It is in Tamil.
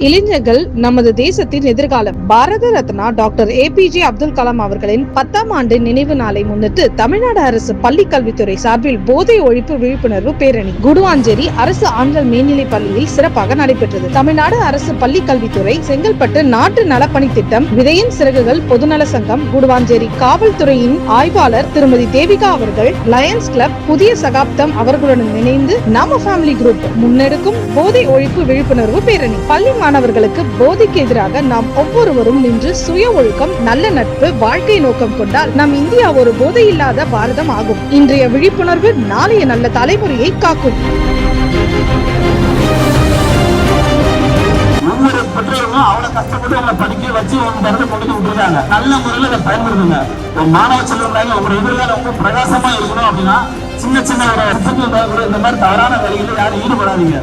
இளைஞர்கள் நமது தேசத்தின் எதிர்காலம். பாரத ரத்னா டாக்டர் ஏபிஜே அப்துல் கலாம் அவர்களின் பத்தாம் ஆண்டு நினைவு நாளை முன்னிட்டு தமிழ்நாடு அரசு பள்ளி கல்வித்துறை சார்பில் போதை ஒழிப்பு விழிப்புணர்வு பேரணி. குடுவாஞ்சேரி அரசு ஆண்கள் மேல்நிலைப் பள்ளியில் சிறப்பாக நடைபெற்றது. தமிழ்நாடு அரசு பள்ளி கல்வித்துறை செங்கல்பட்டு நாட்டு நலப்பணி திட்டம் விதையின் சிறகுகள் பொதுநல சங்கம் குடுவாஞ்சேரி காவல்துறையின் ஆய்வாளர் திருமதி தேவிகா அவர்கள் லயன்ஸ் கிளப் புதிய சகாப்தம் அவர்களுடன் இணைந்து நம்ம ஃபேமிலி குரூப் முன்னெடுக்கும் போதை ஒழிப்பு விழிப்புணர்வு பேரணி. பள்ளி மாணவர்களுக்கு போதிக்கு எதிராக நாம் ஒவ்வொருவரும் நின்று சுய ஒழுக்கம் நல்ல நட்பு வாழ்க்கை நோக்கம் கொண்டால் நம் இந்தியா ஒரு போதை இல்லாத பாரதம் ஆகும். இன்றைய விழிப்புணர்வு நாளைய நல்ல தலைமுறையை காக்கும். ஒவ்வொரு பெற்றோர்களும் அவ்வளவு கஷ்டப்பட்டு அவங்களை படிக்க வச்சு அவங்க கொண்டு விட்டுருக்காங்க. நல்ல முறையில் அதை பயன்படுத்துங்க. ஒரு மாணவ செல்வங்களாக எதிர்காலம் ரொம்ப பிரகாசமா இருக்கணும் அப்படின்னா சின்ன சின்ன ஒரு இந்த மாதிரி தவறான வழிகளில் யாரும் ஈடுபடாதீங்க.